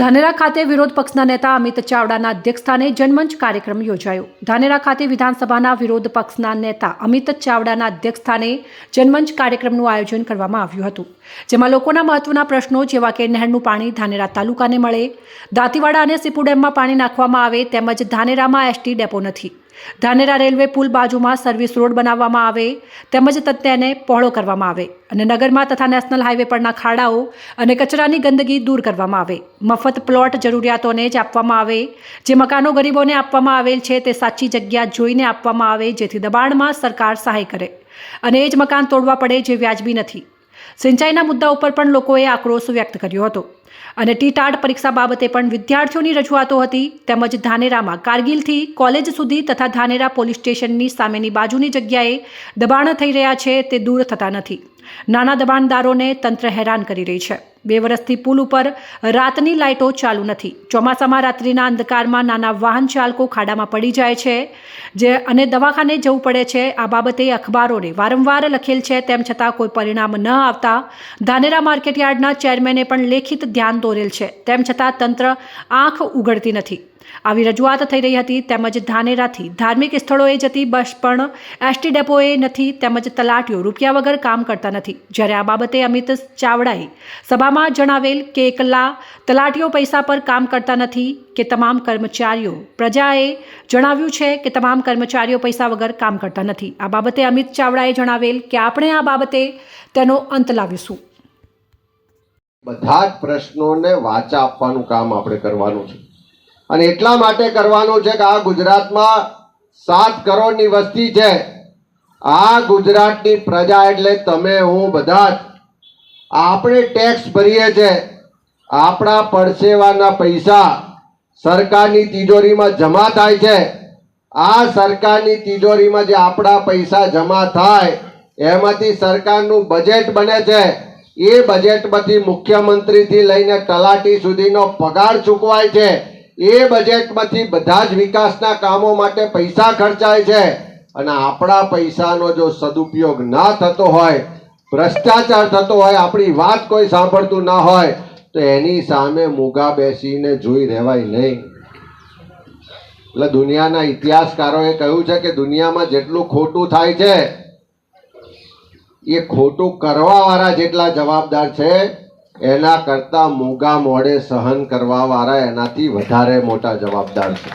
ધાનેરા ખાતે વિરોધ પક્ષના નેતા અમિત ચાવડાના અધ્યક્ષસ્થાને જનમંચ કાર્યક્રમ યોજાયો. ધાનેરા ખાતે વિધાનસભાના વિરોધ પક્ષના નેતા અમિત ચાવડાના અધ્યક્ષસ્થાને જનમંચ કાર્યક્રમનું આયોજન કરવામાં આવ્યું હતું, જેમાં લોકોના મહત્વના પ્રશ્નો જેવા કે નહેરનું પાણી ધાનેરા તાલુકાને મળે, દાંતીવાડા અને સીપુ ડેમમાં પાણી નાખવામાં આવે તેમજ ધાનેરામાં એસટી ડેપો નથી. ધાનેરા રેલવે પુલ બાજુમાં સર્વિસ રોડ બનાવવામાં આવે, તેમજ તેને પહોળો કરવામાં આવે અને નગરમાં તથા નેશનલ હાઈવે પરના ખાડાઓ અને કચરાની ગંદકી દૂર કરવામાં આવે. મફત પ્લોટ જરૂરિયાતોને જ આપવામાં આવે, જે મકાનો ગરીબોને આપવામાં આવેલ છે તે સાચી જગ્યા જોઈને આપવામાં આવે, જેથી દબાણમાં સરકાર સહાય કરે. અને એ જ મકાન તોડવા પડે જે વ્યાજબી નથી. સિંચાઈના મુદ્દા ઉપર પણ લોકોએ આક્રોશ વ્યક્ત કર્યો હતો. અને ટીટાડ પરીક્ષા બાબતે પણ વિદ્યાર્થીઓની રજૂઆતો હતી, તેમજ ધાનેરામાં કારગિલથી કોલેજ સુધી તથા ધાનેરા પોલીસ સ્ટેશનની સામેની બાજુની જગ્યાએ દબાણ થઈ રહ્યા છે તે દૂર થતા નથી. નાના દબાણદારોને તંત્ર હેરાન કરી રહી છે. બે વર્ષથી પુલ ઉપર રાતની લાઇટો ચાલુ નથી. ચોમાસામાં રાત્રિના અંધકારમાં નાના વાહન ચાલકો ખાડામાં પડી જાય છે, જે અને દવાખાને જવું પડે છે, આ બાબતે અખબારોને વારંવાર લખેલ છે, તેમ છતાં કોઈ પરિણામ ન આવતા ધાનેરા માર્કેટયાર્ડના ચેરમેને પણ લેખિત ધ્યાન દોરેલ છે. તેમ છતાં તંત્ર આંખ ઉઘડતી નથી. આવી રજૂઆત થઈ રહી હતી તેમજ ધાનેરાથી ધાર્મિક સ્થળોએ જતી બસ પણ એસટી ડેપોએ નથી તેમજ તલાટીઓ રૂપિયા વગર કામ કરતા નથી. જ્યારે આ બાબતે અમિત ચાવડાએ સભામાં જણાવેલ કે એકલા તલાટીઓ પૈસા પર કામ કરતા નથી કે તમામ કર્મચારીઓ, પ્રજાએ જણાવ્યું છે કે તમામ કર્મચારીઓ પૈસા વગર કામ કરતા નથી. આ બાબતે અમિત ચાવડાએ જણાવેલ કે આપણે આ બાબતે તેનો અંત લાવીશું. બધા જ પ્રશ્નોને વાચા આપવાનું કામ આપણે કરવાનું છે. અને એટલા માટે કરવાનું છે કે આ ગુજરાતમાં સાત કરોડની વસ્તી છે. આ ગુજરાતની પ્રજા એટલે તમે, હું, બધા જ. આપણે ટેક્સ ભરીએ છે. આપણા પરસેવાના પૈસા સરકારની તિજોરીમાં જમા થાય છે. આ સરકારની તિજોરીમાં જે આપણા પૈસા જમા થાય, એમાંથી સરકારનું બજેટ બને છે. એ બજેટમાંથી મુખ્યમંત્રીથી લઈને તલાટી સુધીનો પગાર ચૂકવાય છે. એ બજેટમાંથી બધા જ વિકાસના કામો માટે પૈસા ખર્ચાય છે. અને આપણા પૈસાનો જો સદુપયોગ ના થતો હોય, ભ્રષ્ટાચાર થતો હોય, આપણી વાત કોઈ સાંભળતું ના હોય, તો એની સામે મૂગા બેસીને જોઈ રહેવાય નહીં. એટલે દુનિયાના ઇતિહાસકારોએ કહ્યું છે કે દુનિયામાં જેટલું ખોટું થાય છે, એ ખોટું કરવાવાળા જેટલા જવાબદાર છે એના કરતા મોગા મોડે સહન કરવા વાળા એનાથી વધારે મોટા જવાબદાર છે.